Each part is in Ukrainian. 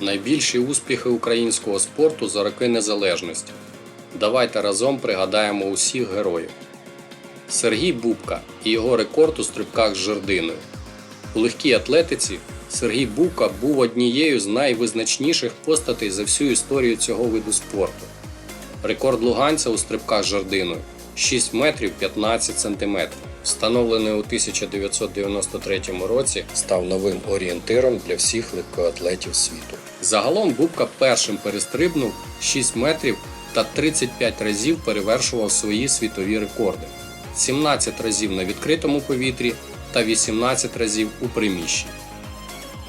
Найбільші успіхи українського спорту за роки незалежності. Давайте разом пригадаємо усіх героїв. Сергій Бубка і його рекорд у стрибках з жердиною. У легкій атлетиці Сергій Бубка був однією з найвизначніших постатей за всю історію цього виду спорту. Рекорд луганця у стрибках з жердиною 6 метрів 15 сантиметрів, встановлений у 1993 році, став новим орієнтиром для всіх легкоатлетів світу. Загалом Бубка першим перестрибнув 6 метрів та 35 разів перевершував свої світові рекорди, 17 разів на відкритому повітрі та 18 разів у приміщенні.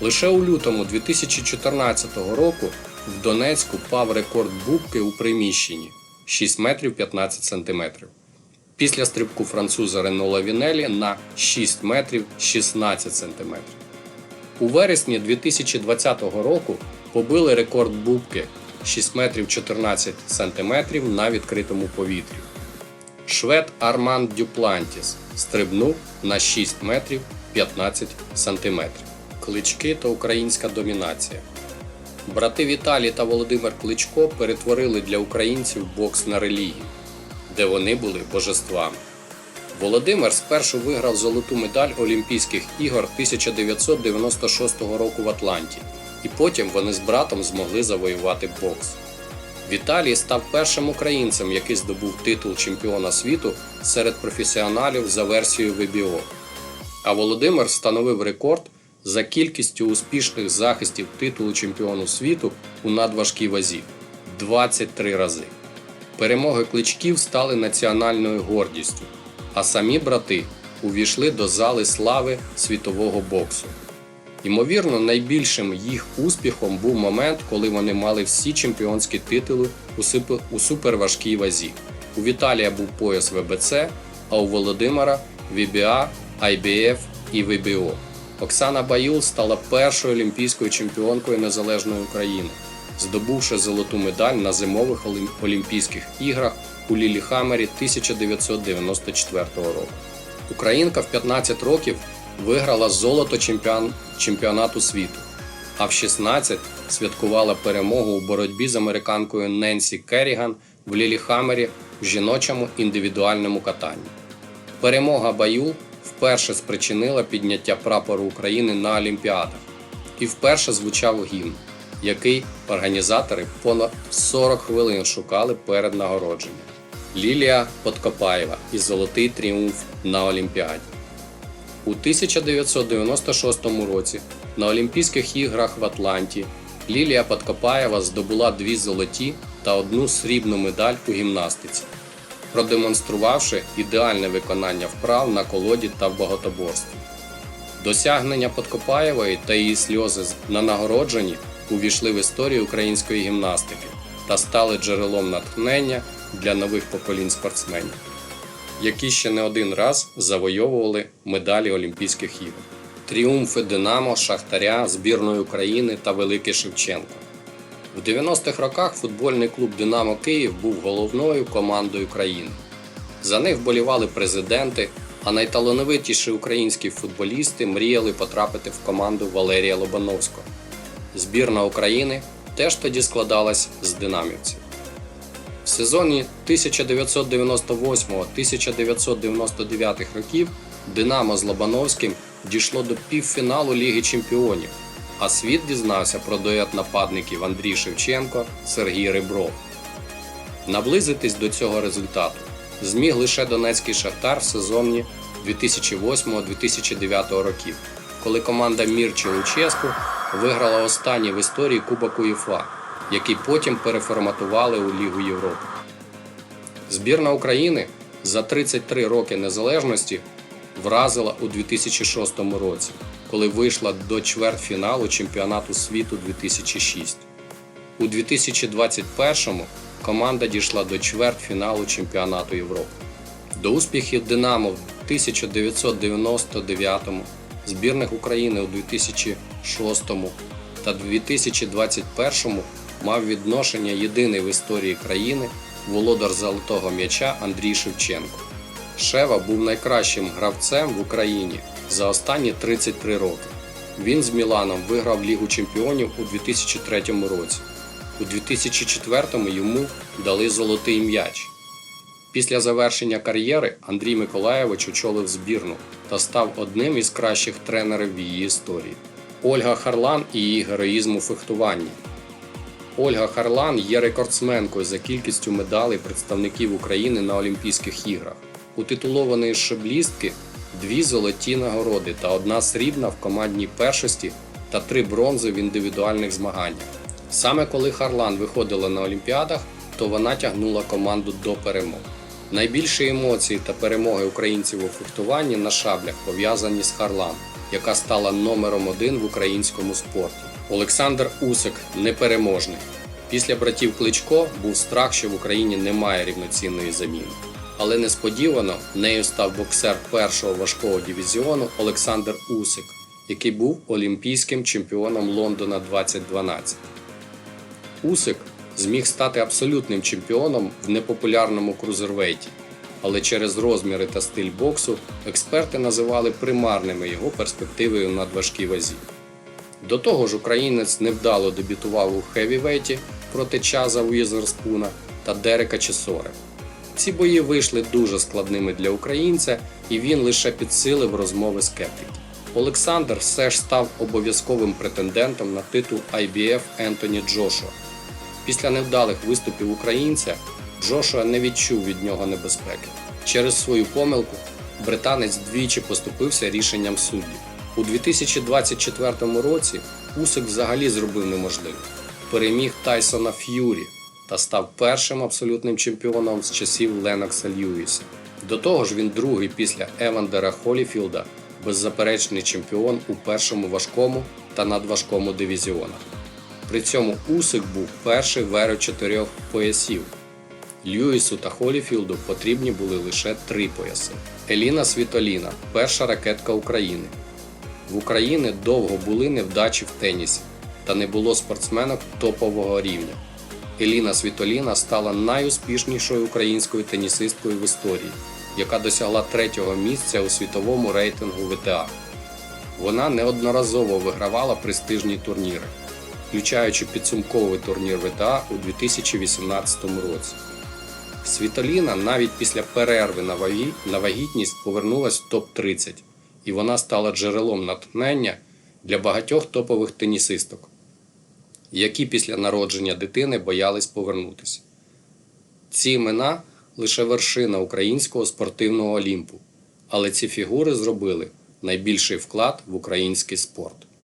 Лише у лютому 2014 року в Донецьку пав рекорд Бубки у приміщенні 6 метрів 15 сантиметрів. Після стрибку француза Рено Лавінелі на 6 метрів 16 сантиметрів. У вересні 2020 року побили рекорд Бубки 6 метрів 14 сантиметрів на відкритому повітрі. Швед Арман Дюплантіс стрибнув на 6 метрів 15 сантиметрів. Клички та українська домінація. Брати Віталій та Володимир Кличко перетворили для українців бокс на релігію, де вони були божествами. Володимир спершу виграв золоту медаль Олімпійських ігор 1996 року в Атланті, і потім вони з братом змогли завоювати бокс. Віталій став першим українцем, який здобув титул чемпіона світу серед професіоналів за версією ВБО. А Володимир встановив рекорд за кількістю успішних захистів титулу чемпіону світу у надважкій вазі 23 рази. Перемоги кличків стали національною гордістю, а самі брати увійшли до зали слави світового боксу. Ймовірно, найбільшим їх успіхом був момент, коли вони мали всі чемпіонські титули у суперважкій вазі. У Віталія був пояс ВБЦ, а у Володимира VBA, IBF і ВБО. Оксана Баюл стала першою олімпійською чемпіонкою незалежної України, здобувши золоту медаль на зимових Олімпійських іграх у Ліліхаммері 1994 року. Українка в 15 років виграла золото чемпіон... чемпіонату світу, а в 16 святкувала перемогу у боротьбі з американкою Ненсі Керріган в Ліліхаммері в жіночому індивідуальному катанні. Перемога Баюл вперше спричинила підняття прапору України на Олімпіадах і вперше звучав гімн, який організатори понад 40 хвилин шукали перед нагородженням. Лілія Подкопаєва і Золотий тріумф на Олімпіаді. У 1996 році на Олімпійських іграх в Атланті Лілія Подкопаєва здобула дві золоті та одну срібну медаль у гімнастиці, продемонструвавши ідеальне виконання вправ на колоді та в багатоборстві. Досягнення Подкопаєвої та її сльози на нагородженні увійшли в історію української гімнастики та стали джерелом натхнення для нових поколінь спортсменів які ще не один раз завойовували медалі Олімпійських ігор. Тріумфи Динамо, Шахтаря, збірної України та Великий Шевченко. В 90-х роках футбольний клуб Динамо Київ був головною командою країни. За них вболівали президенти, а найталановитіші українські футболісти мріяли потрапити в команду Валерія Лобановського. Збірна України теж тоді складалась з динамівців. В сезоні 1998-1999 років Динамо з Лобановським дійшло до півфіналу Ліги Чемпіонів, а світ дізнався про дует нападників Андрій Шевченко Сергій Ребров. Наблизитись до цього результату зміг лише Донецький Шахтар в сезоні 2008-2009 років, коли команда Мірче Луческу виграла останній в історії Кубок УЄФА, який потім переформатували у Лігу Європи. Збірна України за 33 роки незалежності вразила у 2006 році, коли вийшла до чвертьфіналу чемпіонату світу 2006. У 2021 команда дійшла до чвертьфіналу чемпіонату Європи. До успіхів Динамо в 1999, збірних України у 2006 та 2021 мав відношення єдиний в історії країни володар золотого м'яча Андрій Шевченко. Шева був найкращим гравцем в Україні за останні 33 роки. Він з Міланом виграв Лігу чемпіонів у 2003 році. У 2004 йому дали золотий м'яч. Після завершення кар'єри Андрій Миколаєвич очолив збірну та став одним із кращих тренерів в її історії. Ольга Харлан і її героїзм у фехтуванні. Ольга Харлан є рекордсменкою за кількістю медалей представників України на Олімпійських іграх. У титулованої шаблістки дві золоті нагороди та одна срібна в командній першості та три бронзи в індивідуальних змаганнях. Саме коли Харлан виходила на Олімпіадах, то вона тягнула команду до перемог. Найбільші емоції та перемоги українців у фехтуванні на шаблях пов'язані з Харлан, яка стала номером один в українському спорті. Олександр Усик непереможний. Після братів Кличко був страх, що в Україні немає рівноцінної заміни. Але несподівано нею став боксер першого важкого дивізіону Олександр Усик, який був олімпійським чемпіоном Лондона 2012. Усик зміг стати абсолютним чемпіоном в непопулярному крузервейті, але через розміри та стиль боксу експерти називали примарними його перспективи у надважкій вазі. До того ж, українець невдало дебютував у хевівейті проти Чаза Уізерспуна та Дерека Чесори. Ці бої вийшли дуже складними для українця, і він лише підсилив розмови скептиків. Олександр все ж став обов'язковим претендентом на титул IBF Ентоні Джошуа. Після невдалих виступів українця Джошуа не відчув від нього небезпеки. Через свою помилку британець двічі поступився рішенням суддів. У 2024 році Усик взагалі зробив неможливе. Переміг Тайсона Ф'юрі та став першим абсолютним чемпіоном з часів Ленокса Льюіса. До того ж, він другий після Евандера Холіфілда беззаперечний чемпіон у першому важкому та надважкому дивізіонах. При цьому Усик був перший в чотирьох поясів. Льюісу та Холіфілду потрібні були лише три пояси. Еліна Світоліна перша ракетка України. В Україні довго були невдачі в тенісі, та не було спортсменок топового рівня. Еліна Світоліна стала найуспішнішою українською тенісисткою в історії, яка досягла третього місця у світовому рейтингу ВТА. Вона неодноразово вигравала престижні турніри, включаючи підсумковий турнір ВТА у 2018 році. Світоліна навіть після перерви на, вагі, на вагітність повернулась в топ-30, і вона стала джерелом натхнення для багатьох топових тенісисток, які після народження дитини боялись повернутися. Ці імена лише вершина українського спортивного олімпу, але ці фігури зробили найбільший вклад в український спорт.